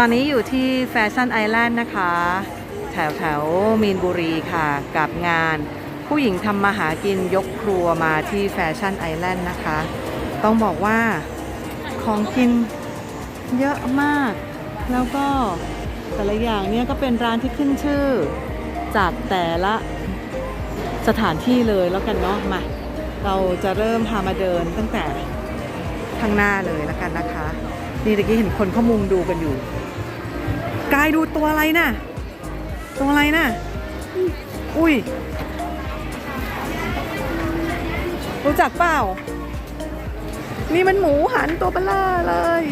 ตอนนี้อยู่ที่แฟชั่นไอแลนด์นะคะ แถวแถวมีนบุรีค่ะ กับงาน ผู้หญิงทำมาหากินยกครัวมาที่แฟชั่นไอแลนด์นะคะ ต้องบอกว่าของกินเยอะมาก แล้วก็แต่ละอย่างเนี่ยก็เป็นร้านที่ขึ้นชื่อ จากแต่ละสถานที่เลยแล้วกันเนาะมา เราจะเริ่มพามาเดินตั้งแต่ข้างหน้าเลยแล้วกันนะคะ นี่ตะกี้เห็นคนเขามุงดูกันอยู่ กายดูตัวอะไรน่ะ ตัวอะไรน่ะ อุ้ย รู้จักเปล่า นี่มันหมูหันตัวเบลาเลย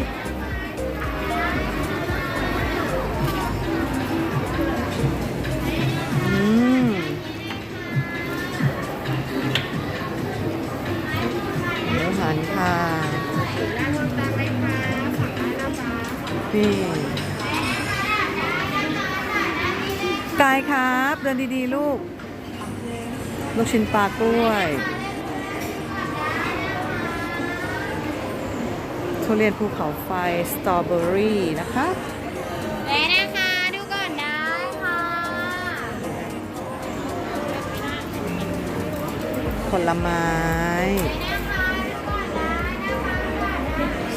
ดินดีๆ ลูก ลูกชิ้นปลากล้วยทุเรียนภูเขาไฟ สตรอเบอรี่นะคะและนะคะดูก่อนได้ค่ะผลไม้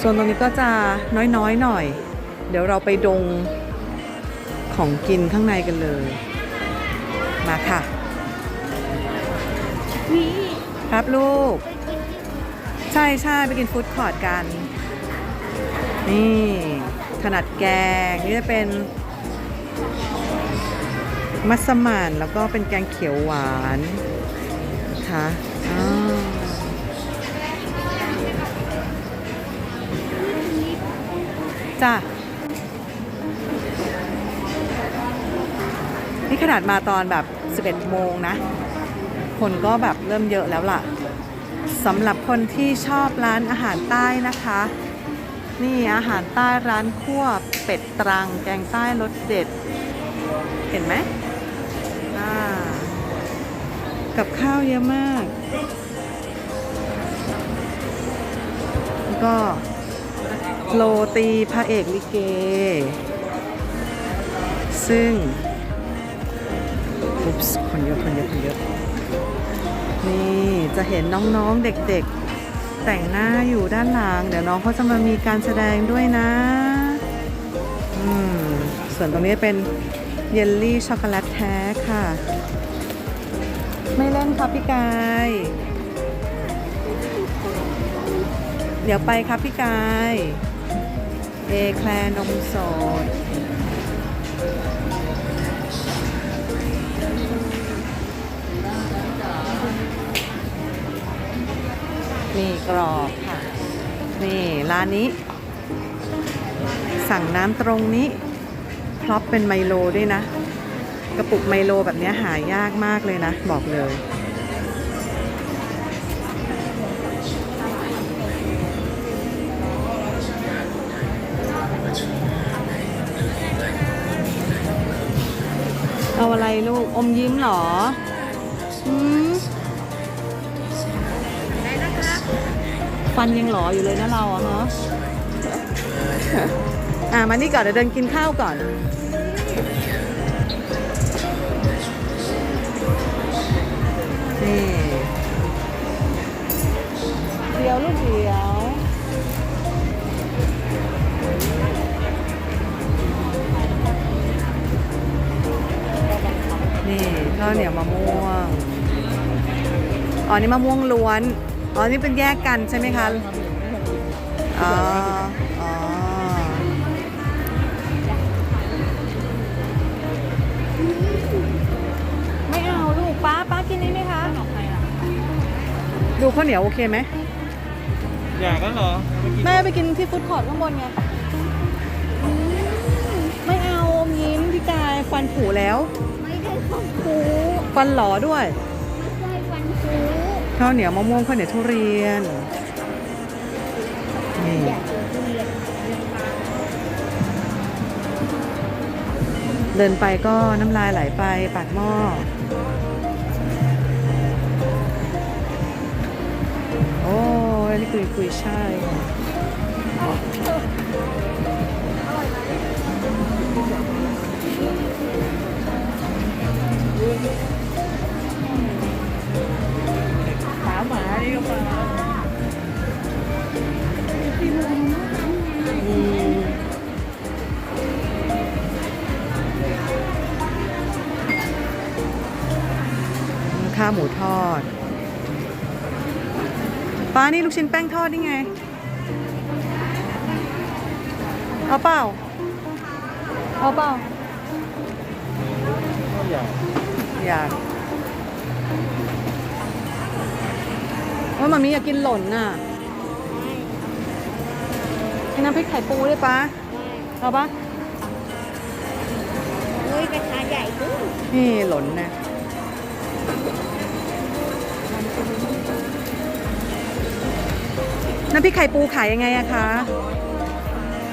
ส่วนตรงนี้ก็จะน้อยๆหน่อย เดี๋ยวเราไปดงของกินข้างในกันเลย มาค่ะนี่ครับลูก ใช่ใช่ไปกินฟู้ดคอร์ทกัน นี่ถนัดแกง นี่จะเป็น มัสมั่นแล้วก็เป็นแกงเขียวหวานนะคะอ่าจ้ะ นี่ขนาดมาตอนแบบ 11 โมงนะ คนก็แบบเริ่มเยอะแล้วล่ะสำหรับคนที่ชอบร้านอาหารใต้นะคะ นี่อาหารใต้ร้านคั่วเป็ดตรัง แกงใต้รสเด็ด เห็นไหมอ่ากับข้าวเยอะมากแล้วก็โรตีพระเอกลิเก ซึ่ง อุ๊ปส์คนเยอะคนเยอะคนเยอะนี่จะเห็นน้องๆเด็กๆ แต่งหน้าอยู่ด้านหลัง เดี๋ยวน้องเขาจะมามีการแสดงด้วยนะ อืม ส่วนตรงนี้เป็นเยลลี่ช็อกโกแลตแท้ค่ะ ไม่เล่นครับพี่กาย เดี๋ยวไปครับพี่กาย เอแคลนมสด นี่กรอบค่ะ นี่ร้านนี้ สั่งน้ำตรงนี้พร็อปเป็นไมโลด้วยนะ กระปุกไมโลแบบนี้หายากมากเลยนะ บอกเลยเอาอะไรลูก อมยิ้มเหรอ ฟันยังหลออยู่เลยนะเราอะฮะอะมานี่ก่อนเดี๋ยวเดินกินข้าวก่อน นี่เดี๋ยวลูกเดี๋ยว นี่ข้าวเหนียวมะม่วง อ๋อ นี่มะม่วงล้วน อ๋อ นี่เป็นแยกกันใช่ไหมคะอ๋ออ๋อไม่เอาลูกป้าป้ากินนี้ไหมคะ ดูข้าวเหนียวโอเคไหมอยากแล้วเหรอแม่ไปกินที่ฟู้ดคอร์ทข้างบนไงอืมไม่เอาอมยิ้มพี่กายฟันผุแล้ว ไม่ได้ของคูฟันหลอด้วยไม่ได้ฟันคู ข้าวเหนียวมะม่วงข้าวเหนียวทุเรียนนี่เดินไปก็น้ำลายไหลไปปากหม้อโอ้ยนี่คุยคุยใช่ายอ หมาหมานี่ก็มาอืมข้าวหมูทอด ป้านี่ลูกชิ้นแป้งทอดนี่ไง เอาเปล่า เอาเปล่าก็อยาก ว่ามามีอยากกินหล่นน่ะกินน้ำพริกไข่ปูได้ปะเอาปะเฮ้ยกระทะใหญ่ด้วยนี่หล่นนะน้ำพริกไข่ปูขายยังไงอะคะ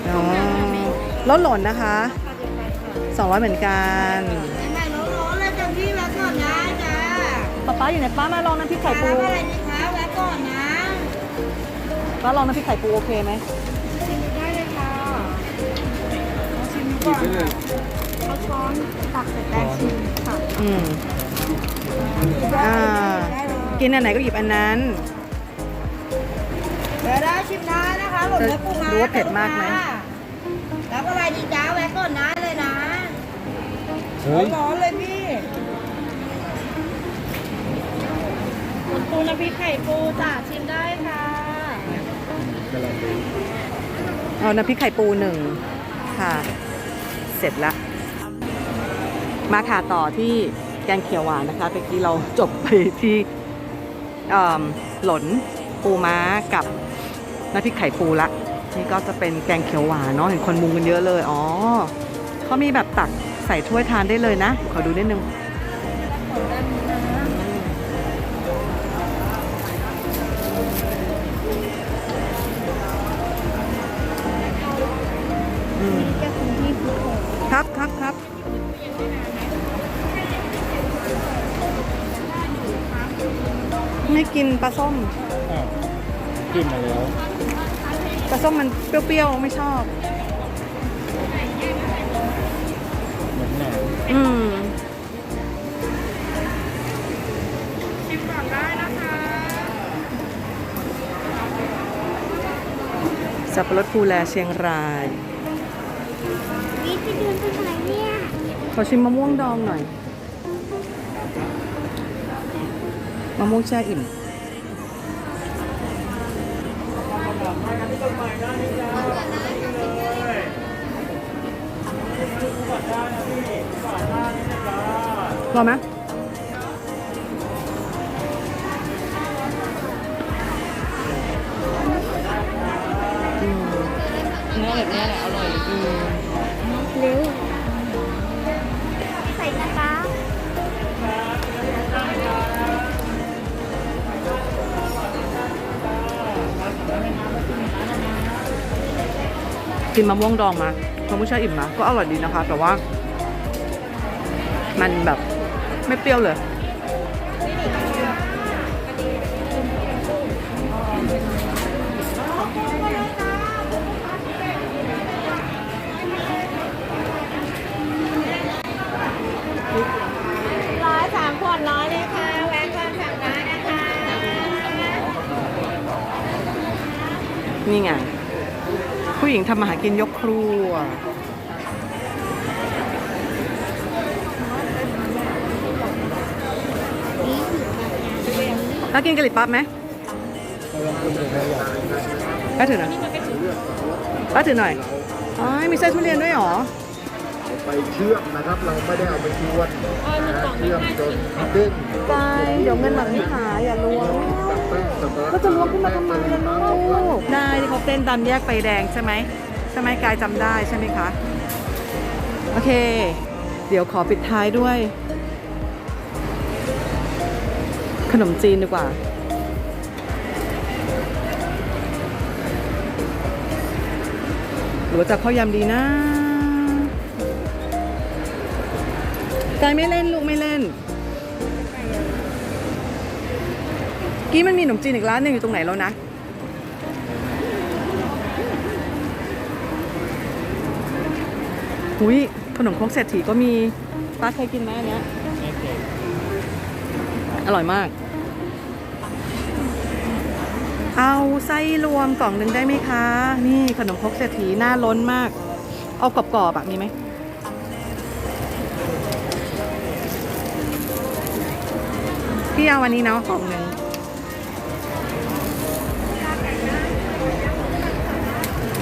อ๋อแล้วหล่นนะคะสองร้อยเหมือนกันใหม่ๆร้อนๆเลยจ้ะพี่แวะก่อนนะจ้าป๊าป๊าอยู่ไหนป้ามาลองน้ำพริกไข่ปู ป้าลองน้ำพริกไข่ปูโอเคไหมชิมดูได้เลยค่ะลองชิมดูหยิก่บอนไปเลยเอาช้อนตักใส่แป้งชิมค่ะอืมอ่าได้เลยกินอันไหนก็หยิบอันนั้น เดี๋ยวได้ชิมได้นะคะหล่นเนื้อปูม้ารู้ว่าเผ็ดมากไหม รับอะไรดีจ้าแวะก่อนนะเลยนะเฮ้ยร้อนๆเลยพี่คุณปูน้ำพริกไข่ปูจ้ะชิมได้ค่ะกำลังดูเอาน้ำพริกไข่ปูหนึ่งค่ะ เสร็จละ มาค่ะต่อที่แกงเขียวหวานนะคะเมื่อกี้เราจบไปที่เอิ่มหลนปูม้ากับน้ำพริกไข่ปูละนี่ก็จะเป็นแกงเขียวหวานเนาะเห็นคนมุงกันเยอะเลยอ๋อเขามีแบบตักใส่ถ้วยทานได้เลยนะ ขอดูนิดนึง คุณพี่คือผมครับครับครับไม่กินปลาส้มอ้าวกินมาแล้วปลาส้มมันเปรี้ยวๆไม่ชอบ เหมือนหนามอืมชิมก่อนได้นะคะสับปะรดภูแลเชียงรายนี่ จะเดินไปไหนเนี่ยขอชิมมะม่วงดองหน่อย มะม่วงแช่อิ่มรอไหม เร็วใส่นะคะกินมะม่วงดองมามะม่วงแช่อิ่มมาก็อร่อยดีนะคะ แต่ว่า มันแบบไม่เปรี้ยวเลย นี่ไง ผู้หญิงทำมาหากินยกครัวแล้วกินกะหรี่ปั๊บไหมกำลังกินอยู่เลยอยากป้าถือหน่อยป้าถือหน่อย อ๋อ มีไส้ทุเรียนด้วยเหรอ ไปเชื่อมนะครับ เราไม่ได้เอาไปกวนนะเชื่อมจนเด้งกายเดี๋ยวเงินหลังหาอย่าล้วง ก็จะล้วงขึ้นมาทำไมล่ะลูกได้ที่เขาเต้นตามแยกไฟแดงใช่ไหมใช่ไหมกายจำได้ใช่ไหมคะ โอเค เดี๋ยวขอปิดท้ายด้วย ขนมจีนดีกว่าหรือว่าจะข้าวยำดีนะกายไม่เล่นลูกไม่เล่น กี้มันมีขนมจีนอีกร้านหนึงอยู่ตรงไหนแล้วนะหุยขนมครกเศรษฐีก็มีป้าเคยกินไหมอันเนี้ยไม่เก่งอร่อยมาก เอาไส้รวมกล่องหนึ่งได้ไหมคะ นี่ขนมครกเศรษฐีหน้าล้นมาก เอากรอบๆอะมีไหมพี่เอาวันนี้เนาะกล่องหนึ่ง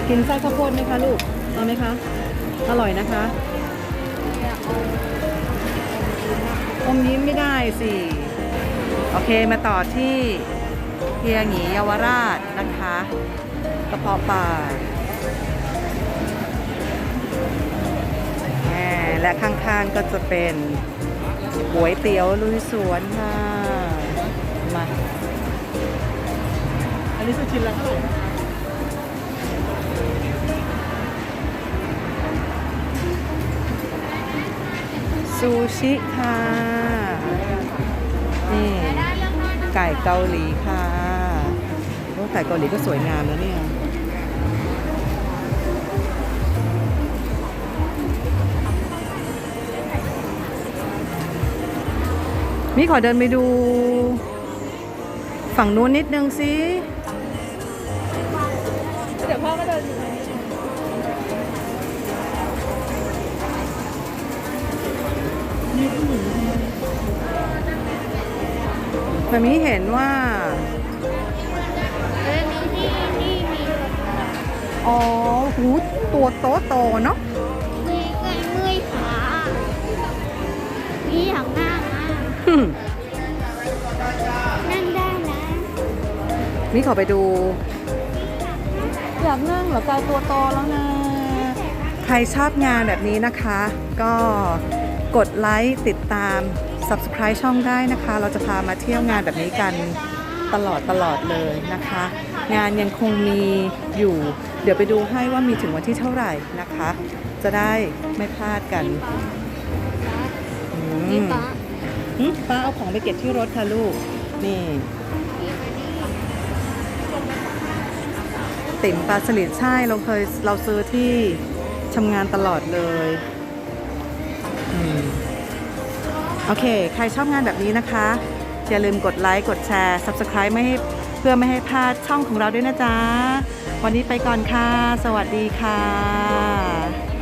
กินไส้ข้าวโพดไหมคะลูกเอาไหมคะ อร่อยนะคะอมยิ้มไม่ได้สิ โอเคมาต่อที่เฮียหงีเยาวราชนะคะกระเพาะปลาแหมและข้างๆก็จะเป็นก๋วยเตี๋ยวลุยสวนค่ะ มา อันนี้คือชิ้นละเท่าไหร่ ซูชิค่ะ นี่ ไก่เกาหลีค่ะโอ้ไก่เกาหลีก็สวยงามแล้วเนี่ยมีขอเดินไปดู ฝั่งนู้นนิดนึงสิ เดี๋ยวพ่อก็เดินอยู่ มันมีเห็นว่าเออมีที่นี่มีอ๋อหูตัวโตโตๆเนาะมีเงินเมื่อยขามีอย่างนั่งอะหึ่มนั่งได้นะนี่ขอไปดู อยากนั่งเหรอกายตัวโตแล้วนะ ใครชอบงานแบบนี้นะคะ ก็ กดไลค์ติดตาม subscribe ช่องได้นะคะ เราจะพามาเที่ยวงานแบบนี้กันตลอดตลอดเลยนะคะ งานยังคงมีอยู่ เดี๋ยวไปดูให้ว่ามีถึงวันที่เท่าไหร่นะคะ จะได้ไม่พลาดกันอืมีมปะหึป้าเอาของไปเก็บที่รถค่ะลูก นี่ติ๋มปลาสลิดใช่เราเคยเราซื้อที่ทำงานตลอดเลย โอเค ใครชอบงานแบบนี้นะคะ อย่าลืมกดไลค์ กดแชร์ Subscribe ไม่ให้เพื่อไม่ให้พลาดช่องของเราด้วยนะจ๊ะ วันนี้ไปก่อนค่ะ สวัสดีค่ะ